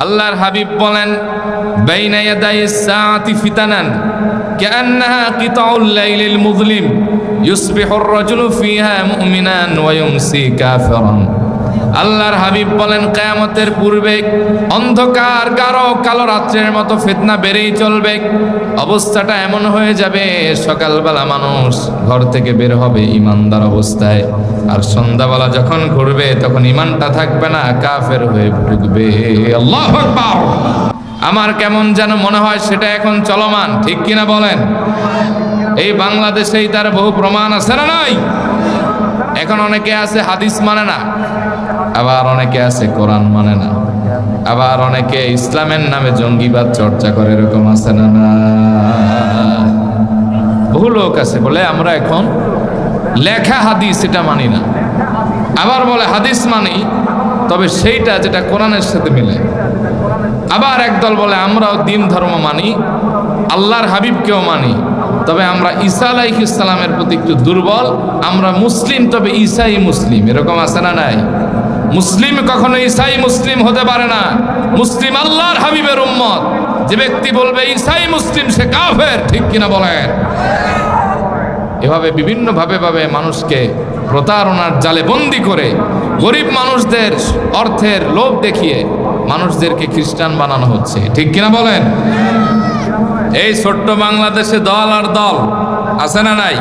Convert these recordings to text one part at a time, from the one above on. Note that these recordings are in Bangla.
আল্লাহর হাবিব বলেন বাইনা ইয়াদাই সাআতি ফিতানান আল্লাহর হাবিব বলেন, কেয়ামতের পূর্বে অন্ধকার গাঢ় কালো রাত্রের মতো ফিতনা বেড়েই চলবে, অবস্থাটা এমন হয়ে যাবে, সকালবেলা মানুষ ঘর থেকে বের হবে ইমানদার অবস্থায়। আর সন্ধ্যাবেলা যখন ঘুরবে, তখন ইমানটা থাকবে না, কাফের হয়ে ঢুকবে আল্লাহ আমার কেমন যেন মনে হয় সেটা এখন চলমান, ঠিক কিনা বলেন? এই বাংলাদেশেই তার বহু প্রমাণ আছে না নাই? এখন অনেকে আছে হাদিস মানে না। আবার অনেকে আছে, কোরআন মানে না। আবার অনেকে ইসলামের নামে জঙ্গিবাদ চর্চা করে, এরকম আছে না? না। বহু লোক আছে, বলে আমরা এখন লেখা হাদিস এটা মানি না। আবার বলে হাদিস মানি, তবে সেইটা যেটা কোরআনের সাথে মিলে। আবার একদল বলে, আমরাও দিন ধর্ম মানি, আল্লাহর হাবিবকেও মানি। তবে আমরা ঈসা আলাইহিসালামের প্রতি একটু দুর্বল, আমরা মুসলিম, তবে ঈসাই মুসলিম, এরকম আছে না নাই? মুসলিম কখনো ঈসাই মুসলিম হতে পারে না। মুসলিম আল্লাহর হাবিবের উম্মত। যে ব্যক্তি বলবে ঈসাই মুসলিম, সে কাফের। ঠিক কিনা বলেন? এভাবে বিভিন্নভাবে ভাবে মানুষকে প্রতারণার জালে বন্দি করে গরিব মানুষদের অর্থের লোভ দেখিয়ে মানুষদেরকে খ্রিস্টান বানানো হচ্ছে। ঠিক কিনা বলেন? এই ছোট্ট বাংলাদেশে দল আর দল আছে না নাই?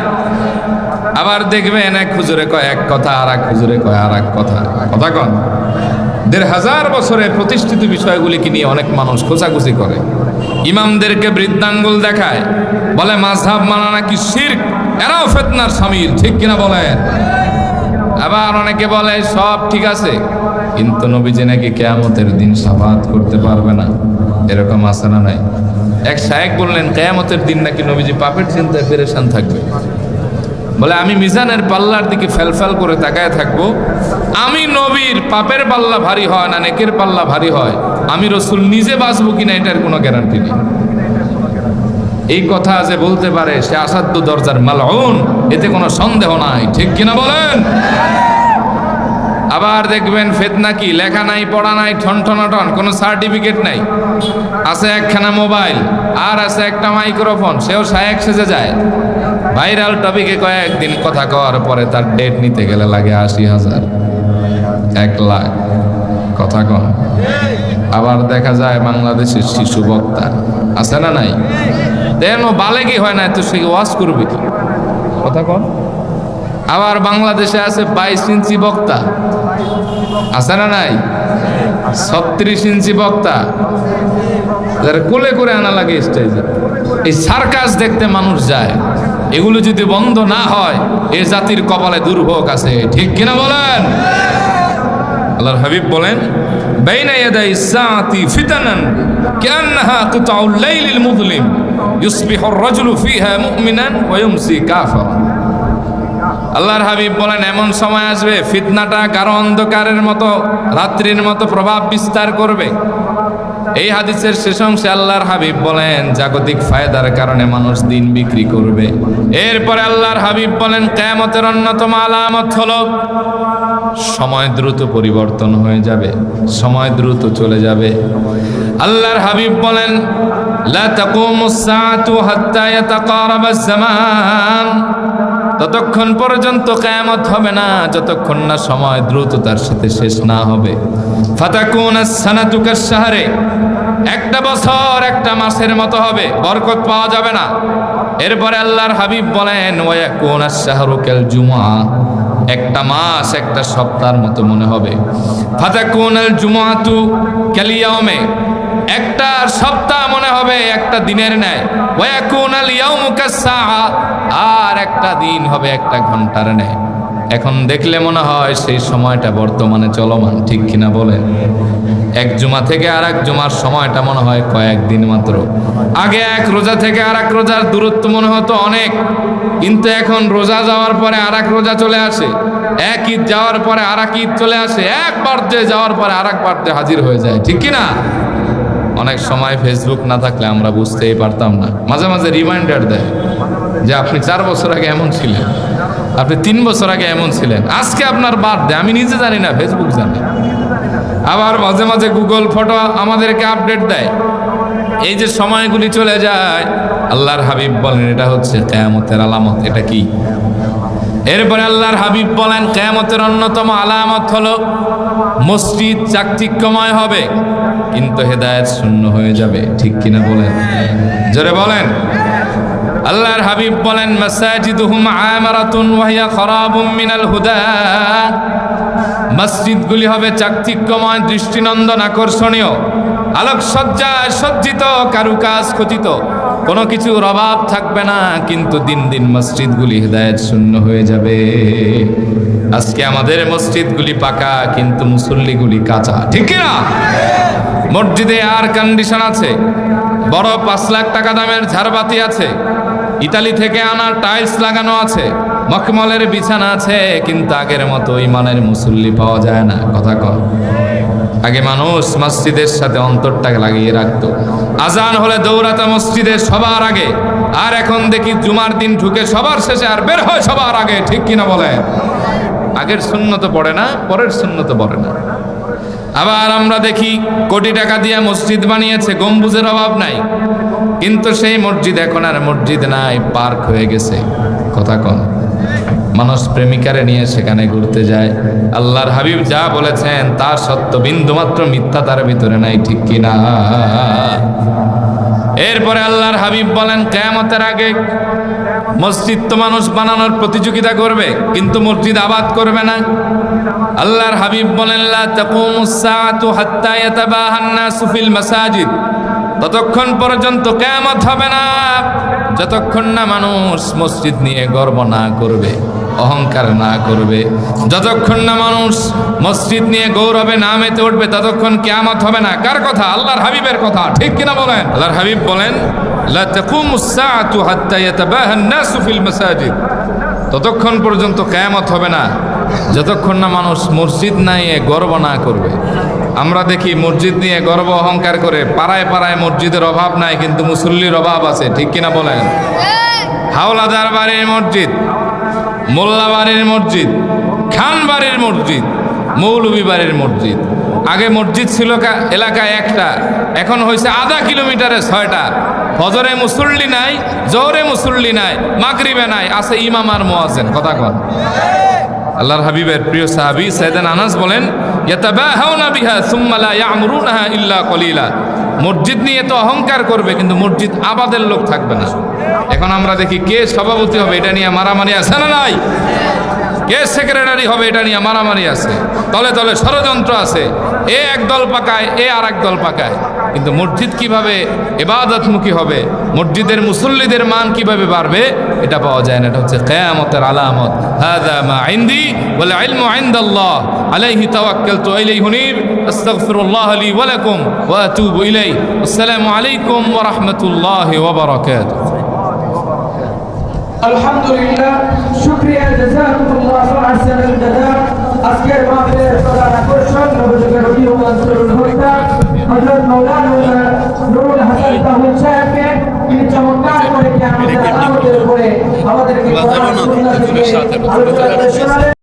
আবার দেখবেন এক হুজুরে কয়, এক কথা আর এক হুজুরে কয়, আর এক কথা। কথা কন? দেড় হাজার বছরে প্রতিষ্ঠিত বিষয়গুলিকে নিয়ে অনেক মানুষ খোঁচাখুচি করে। ইমামদেরকে বৃদ্ধাঙ্গুল দেখায়। বলে মাঝহাব মানা নাকি শির্ক? এরাও ফেতনার সামিল, ঠিক কিনা বলেন? আবার অনেকে বলে, সব ঠিক আছে। কিন্তু নবীজি নাকি কেয়ামতের দিন সাফাত করতে পারবে না। এরকম আছে না নাই? এক সাহেব বললেন, কেয়ামতের দিন নাকি নবীজি পাপের চিন্তায় পেরেশান থাকবে। বলে, আমি মিজানের পাল্লার দিকে ফেলফেল করে তাকায় থাকব। আমি নবীর পাপের পাল্লা ভারী হয় না, নেকের পাল্লা ভারী হয়। আমি রসুল নিজে বাঁচবো কিনা এটার কোনো গ্যারান্টি নেই। এই কথা যে বলতে পারে, সে আসাধ্য দরজার মালউন, এতে কোনো সন্দেহ নাই। ঠিক কিনা বলেন? আবার দেখবেন ফেতনা কি? লেখা নাই, পড়া নাই ঠন ঠনাটন কোনো সার্টিফিকেট নাই। আছে একখানা মোবাইল, আর আছে একটা মাইক্রোফোন, সেও সাহেক সেজে যায়। ভাইরাল টপিকে কয়েকদিন কথা কওয়ার পরে তার ডেট নিতে গেলে লাগে আশি হাজার। এক লাখ। কথা কন। আবার দেখা যায় বাংলাদেশের শিশু বক্তা। আছে না নাই? দেন ও বালেগি হয় না তো সে ওয়াজ করবে কি? কথা কন। আবার বাংলাদেশে আছে বাইশ ইঞ্চি বক্তা। আছে না নাই? ছত্রিশ ইঞ্চি বক্তা। কোলে করে আনা লাগে স্টেজে এই সার্কাস দেখতে মানুষ যায়। এগুলো যদি বন্ধ না হয়, এ জাতির কপালে দুর্ভোগ আছে। ঠিক কিনা বলেন? আল্লাহর হাবিব বলেন আল্লাহর হাবিব বলেন, এমন সময় আসবে, ফিতনাটা কারও অন্ধকারের মতো, রাত্রির মতো প্রভাব বিস্তার করবে। এই হাদিসের শেষ অংশে আল্লাহর হাবিব বলেন, জাগতিক ফায়দার কারণে মানুষ দিন বিক্রি করবে। এরপরে আল্লাহর হাবিব বলেন, কেয়ামতের অন্যতম আলামত হল, সময় দ্রুত পরিবর্তন হয়ে যাবে, সময় দ্রুত চলে যাবে। আল্লাহর হাবিব বলেন, লা তাকুমুস সাআতু হাত্তা ইয়াতাকারাবাস জামান। ততক্ষণ পর্যন্ত কেয়ামত হবে না, যতক্ষণ না সময় দ্রুত তার সাথে শেষ না হবে। সাহারে একটা বছর একটা মাসের মতো হবে, বরকত পাওয়া যাবে না। এরপরে আল্লাহর হাবিব বলেন, ওয়াকুন শাহরুকাল জুমা একটা মাস, একটা সপ্তাহের মতো মনে হবে। ফাতাকুন জুমাতু কালিয়ামে একটা সপ্তাহ মনে হবে, একটা দিনের ন্যায়। ওয়াকুন আল ইয়াউমু কাসসাআ আর একটা দিন হবে, একটা ঘণ্টার ন্যায়। এখন দেখলে মনে হয় সেই সময়টা বর্তমানে চলমান, ঠিক কিনা বলেন এক জুমা থেকে আর এক জুমার সময়টা মনে হয় কয়েকদিন মাত্র। আগে এক রোজা থেকে আর এক রোজার দূরত্ব মনে হতো অনেক, কিন্তু এখন রোজা যাওয়ার পরে আর এক রোজা চলে আসে। এক ঈদ যাওয়ার পরে আর এক ঈদ চলে আসে, এক বার্থডে যাওয়ার পরে আর এক বার্থডে হাজির হয়ে যায়, ঠিক কিনা? অনেক সময় ফেসবুক না থাকলে আমরা বুঝতেই পারতাম না। মাঝে মাঝে রিমাইন্ডার দেয়। যে আপনি চার বছর আগে এমন ছিলেন, আপনি তিন বছর আগে এমন ছিলেন, আজকে আপনার বার্থডে আমি নিজে জানি না ফেসবুক জানি। আবার মাঝে মাঝে গুগল ফটো আমাদেরকে আপডেট দেয়। এই যে সময়গুলি চলে যায়, আল্লাহর হাবিব বলেন, এটা হচ্ছে কেয়ামতের আলামত, এটা কি? এরপরে আল্লাহর হাবিব বলেন, কেয়ামতের অন্যতম আলামত হলো, মসজিদ চাকচিক্যময় হবে, কিন্তু হেদায়েত শূন্য হয়ে যাবে, ঠিক কিনা বলেন? জোরে বলেন। আল্লাহর হাবিব বলেন, মাসাজিদুহুম আমারাতুন ওয়াহিয়া খারাবুম মিনাল হুদা। মসজিদগুলি হবে চাকচিক্যময়, দৃষ্টিনন্দন আকর্ষণীয় আলোকসজ্জায় সজ্জিত, কারুকাজ খচিত। কোনো কিছুর অভাব থাকবে না, কিন্তু দিন দিন মসজিদগুলি হৃদায়ত শূন্য হয়ে যাবে। আজকে আমাদের মসজিদগুলি পাকা, কিন্তু মুসল্লিগুলি কাঁচা। ঠিক না? মসজিদে আর কন্ডিশন আছে বড় পাঁচ লাখ টাকা দামের ঝাড়বাতি আছে ইতালি থেকে আনা টাইলস লাগানো আছে, মখমলের বিছানা আছে, কিন্তু আগের মতো ইমানের মুসল্লি পাওয়া যায় না, কথা কন। আগে মানুষ মসজিদের সাথে অন্তরটাকে লাগিয়ে রাখতো। আজান হলে দৌড়াতে মসজিদে সবার আগে, আর এখন দেখি জুমার দিন ঢুকে সবার শেষে আর বের হয় সবার আগে, ঠিক কিনা বলে আগের শূন্য তো পড়ে না, পরের শূন্য তো পড়ে না। আবার আমরা দেখি কোটি টাকা দিয়ে মসজিদ বানিয়েছে, গম্বুজের অভাব নাই। কিন্তু সেই মসজিদ এখন আর মসজিদ নাই, পার্ক হয়ে গেছে। কথা কন। মানুষ প্রেমিকারে নিয়ে সেখানে ঘুরতে যায়। আল্লাহর হাবিব যা বলেছেন তার সত্য বিন্দুমাত্র মিথ্যা তার ভিতরে নাই, ঠিক কিনা এরপরে আল্লাহর হাবিব বলেন, কেয়ামতের আগে মসজিদ তো মানুষ বানানোর প্রতিযোগিতা করবে, কিন্তু মসজিদ আবাদ করবে না। আল্লাহর হাবিব বলেন, লা তাকুমুস সাআতু হাত্তা ইয়াতাবাহান নাসু ফিল মাসাজিদ। ততক্ষণ পর্যন্ত কেয়ামত হবে না, যতক্ষণ না মানুষ মসজিদ নিয়ে গর্ব না করবে, অহংকার না করবে। যতক্ষণ না মানুষ মসজিদ নিয়ে গৌরবে না মেতে উঠবে, ততক্ষণ কেয়ামত হবে না। কার কথা? আল্লাহর হাবিবের কথা, ঠিক কিনা বলেন? আল্লাহর হাবিব বলেন লা তাকুমুস সাআতু হাত্তা ইয়াতাবাহান নাসু ফিল মাসাজিদ। ততক্ষণ পর্যন্ত কেয়ামত হবে না, যতক্ষণ না মানুষ মসজিদ নিয়ে গর্ব না করবে। আমরা দেখি মসজিদ নিয়ে গর্ব অহংকার করে পাড়ায় পাড়ায় মসজিদের অভাব নাই, কিন্তু মুসল্লির অভাব আছে, ঠিক কিনা বলেন? হাওলাদার বাড়ির মসজিদ, মোল্লা বাড়ির মসজিদ, খান বাড়ির মসজিদ মৌলবী বাড়ির মসজিদ। আগে মসজিদ ছিল এলাকায় একটা, এখন হয়েছে আধা কিলোমিটারে ছয়টা। ফজরে মুসল্লি নাই, জোহরে মুসল্লি নাই, মাগরিবে নাই, আছে ইমাম আর মোয়াজেন কথা কন। আল্লাহর হাবিবের প্রিয় সাহাবি সাইদান আনাস বলেন কলিলা। মসজিদ নিয়ে তো অহংকার করবে, কিন্তু মসজিদ আবাদের লোক থাকবে না। এখন আমরা দেখি কে সভাপতি হবে, এটা নিয়ে মারামারি আছে না নাই? কে সেক্রেটারি হবে, এটা নিয়ে মারামারি আছে। তলে তলে ষড়যন্ত্র আছে। এ এক দল পাকায়, এ আর এক দল পাকায়। কিন্তু মসজিদ কীভাবে এবাদতমুখী হবে? মসজিদের মুসল্লিদের মান কীভাবে বাড়বে? এটা পাওয়া যায় না। এটা হচ্ছে কেয়ামতের আলামত। হাদা মা ইনদি ওয়াল ইলমু ইনদাল্লাহ। আলাইহি তাওয়াক্কালতু ইলাইহি হুনিব। আস্তাগফিরুল্লাহ লি ওয়া লাকুম ওয়া আতুবু ইলাইহি। আসসালামু আলাইকুম ওয়া রাহমাতুল্লাহি ওয়া বারাকাতুহু। আলহামদুলিল্লাহ, শুক্রিয়া জাযাকুমুল্লাহ আহসানাল জাযা আজকের মাহফিলের প্রধান আকর্ষণ নবযুগের রবি ও আনসারুল হুদা হযরত মাওলানা নুরুল হাসান তাহুদ সাহেবকে তিনি চমৎকার করে কিয়ামতের আলামতের উপরে আমাদেরকে কোরআন সুন্নাহ থেকে আলোচনা করে শোনালেন।